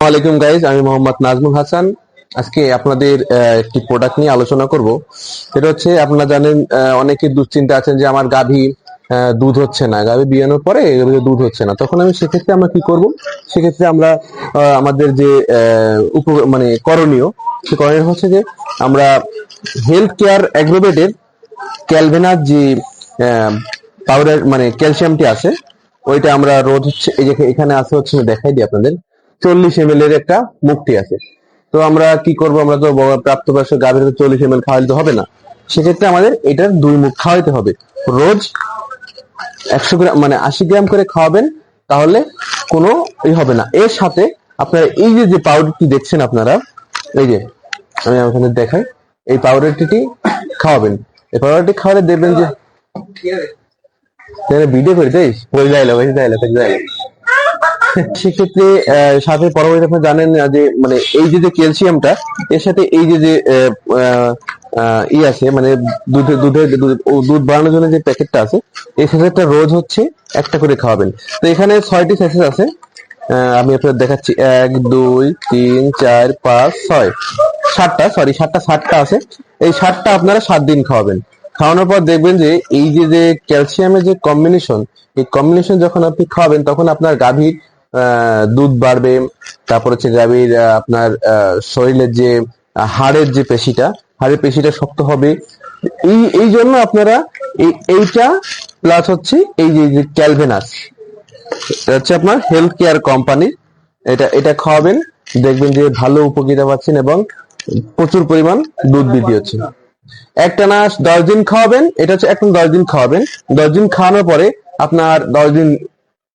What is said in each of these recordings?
আলাইকুম গাইজ আমি মোহাম্মদ নাজমুল হাসান। আজকে আপনাদের একটি প্রোডাক্ট নিয়ে আলোচনা করব। হচ্ছে, আপনারা জানেন অনেকে দুশ্চিন্তা আছেন যে আমার গাভী দুধ হচ্ছে না। গাভী বিয়ানোর পরে দুধ হচ্ছে না। তখন আমি সেক্ষেত্রে আমরা কি করব? সেক্ষেত্রে আমরা আমাদের যে উপ মানে করণীয়, সে করণীয় হচ্ছে যে, আমরা হেলথ কেয়ার অ্যাগ্রোভেটের ক্যালভেনার যে পাউডার মানে ক্যালসিয়ামটি আছে, ওইটা আমরা রোজ হচ্ছে এখানে আছে হচ্ছে, দেখাই দিই আপনাদের। চল্লিশ এম এর একটা মুক্তি আছে। তো আমরা কি করব? আমরা তো প্রাপ্তবয়স্ক গাভীর চল্লিশ এম এল খাওয়াইতে হবে না। সেক্ষেত্রে আমাদের এটার দুই মুখ খাওয়াইতে হবে। রোজ একশো গ্রাম মানে আশি গ্রাম করে খাওয়াবেন তাহলে কোনো ই হবে না। এর সাথে আপনারা এই যে যে পাউডারটি দেখছেন আপনারা এই যে আমি আপনাদের দেখাই এই পাউডারটি খাওয়াবেন। এই পাউডারটি খাওয়ালে দেখবেন যে ভিডিও করে দিস ওই যাইলো ওই যাইলো যাইলো সেক্ষেত্রে সাথে পরবর্তী আপনি জানেন না যে মানে এই যে যে ক্যালসিয়ামটা, এর সাথে এই যে যে ই আছে মানে দুধে, দুধ- দুধ বাড়ানোর জন্য যে প্যাকেটটা আছে এই স্যাসেটটা রোজ হচ্ছে, একটা করে খাওয়াবেন। তো এখানে ছয়টি স্যাসেট আছে। আমি আপনাদের দেখাচ্ছি। এক, দুই, তিন, চার, পাঁচ, ছয়। সাতটা সরি সাতটা সাতটা আছে। এই সাতটা আপনারা সাত দিন খাওয়াবেন। খাওয়ানোর পর দেখবেন যে, এই যে যে ক্যালসিয়ামের যে কম্বিনেশন এই কম্বিনেশন যখন আপনি খাওয়াবেন, তখন আপনার গাভীর দুধ বাড়বে, তারপর হচ্ছে গাভীর আপনার শরীরের যে হাড়ের যে পেশিটা, হাড়ের পেশিটা শক্ত হবে। এই এই জন্য আপনারা এই, এইটা প্লাস হচ্ছে এই যে ক্যালভেনাস। হচ্ছে আপনার হেলথ কেয়ার কোম্পানি এটা এটা খাওয়াবেন, দেখবেন যে ভালো উপকৃত পাচ্ছেন এবং প্রচুর পরিমাণ দুধ বৃদ্ধি হচ্ছে। একটা না দশ দিন খাওয়াবেন, এটা হচ্ছে একদম দশ দিন খাওয়াবেন। দশ দিন খাওয়ানোর পরে আপনার দশ দিন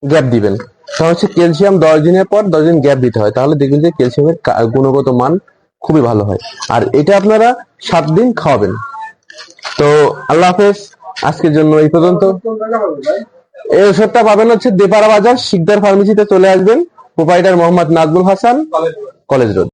গ্যাপ দিবেন। হচ্ছে ক্যালসিয়াম দশ দিনের পর দশ দিন গ্যাপ দিতে হয়। তাহলে দেখবেন যে ক্যালসিয়ামের গুণগত মান খুবই ভালো হয়। আর এটা আপনারা সাত দিন খাওয়াবেন। তো আল্লাহ হাফেজ, আজকের জন্য এই পর্যন্ত। এই ওষুধটা পাবেন হচ্ছে দেপারা বাজার শিকদার ফার্মেসিতে চলে আসবেন। Proprietor Mohammad Nazmul Hasan, college road.